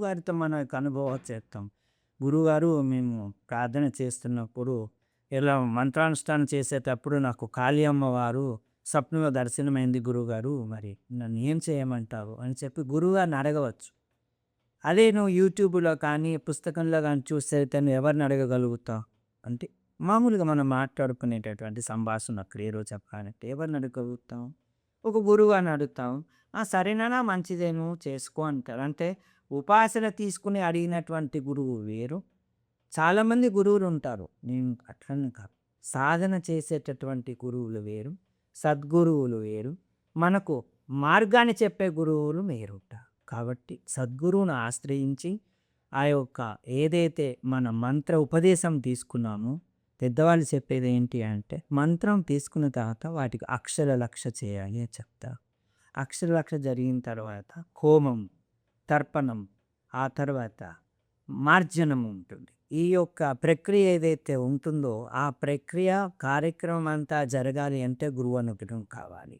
గురువుగారితో మన యొక్క అనుభవం చేస్తాం గురువుగారు మేము ప్రార్థన చేస్తున్నప్పుడు ఇలా మంత్రానుష్ఠానం చేసేటప్పుడు నాకు కాళీ అమ్మవారు స్వప్నంలో దర్శనమైంది గురువుగారు. మరి నన్ను ఏం చేయమంటావు అని చెప్పి గురువుగారిని అడగవచ్చు. అదే నువ్వు యూట్యూబ్‌లో కానీ, పుస్తకంలో కానీ చూస్తే నువ్వు ఎవరిని అడగగలుగుతావు? అంటే మామూలుగా మనం మాట్లాడుకునేటటువంటి సంభాషణ క్లియర్‌గా చెప్పాలంటే ఎవరిని అడగగలుగుతాం? ఒక గురువుగారిని అడుగుతాం. ఆ! సరేనన్నా మంచిదేను చేసుకో అంటారు. అంటే ఉపాసన తీసుకుని అడిగినటువంటి గురువు వేరు. చాలామంది గురువులు ఉంటారు. నేను అట్లనే కాదు. సాధన చేసేటటువంటి గురువులు వేరు. సద్గురువులు వేరు. మనకు మార్గాన్ని చెప్పే గురువులు వేరుంటారు. కాబట్టి సద్గురువుని ఆశ్రయించి ఆ యొక్క ఏదైతే మన మంత్ర ఉపదేశం తీసుకున్నామో పెద్దవాళ్ళు చెప్పేది ఏంటి అంటే మంత్రం తీసుకున్న తర్వాత వాటికి అక్షర లక్ష చేయాలి అని చెప్తారు. అక్షర లక్ష జరిగిన తర్వాత హోమం, తర్పణం ఆ తర్వాత మార్జనం ఉంటుంది. ఈ యొక్క ప్రక్రియ ఏదైతే ఉంటుందో ఆ ప్రక్రియ కార్యక్రమం అంతా జరగాలి అంటే గురువు అనుగ్రహం కావాలి.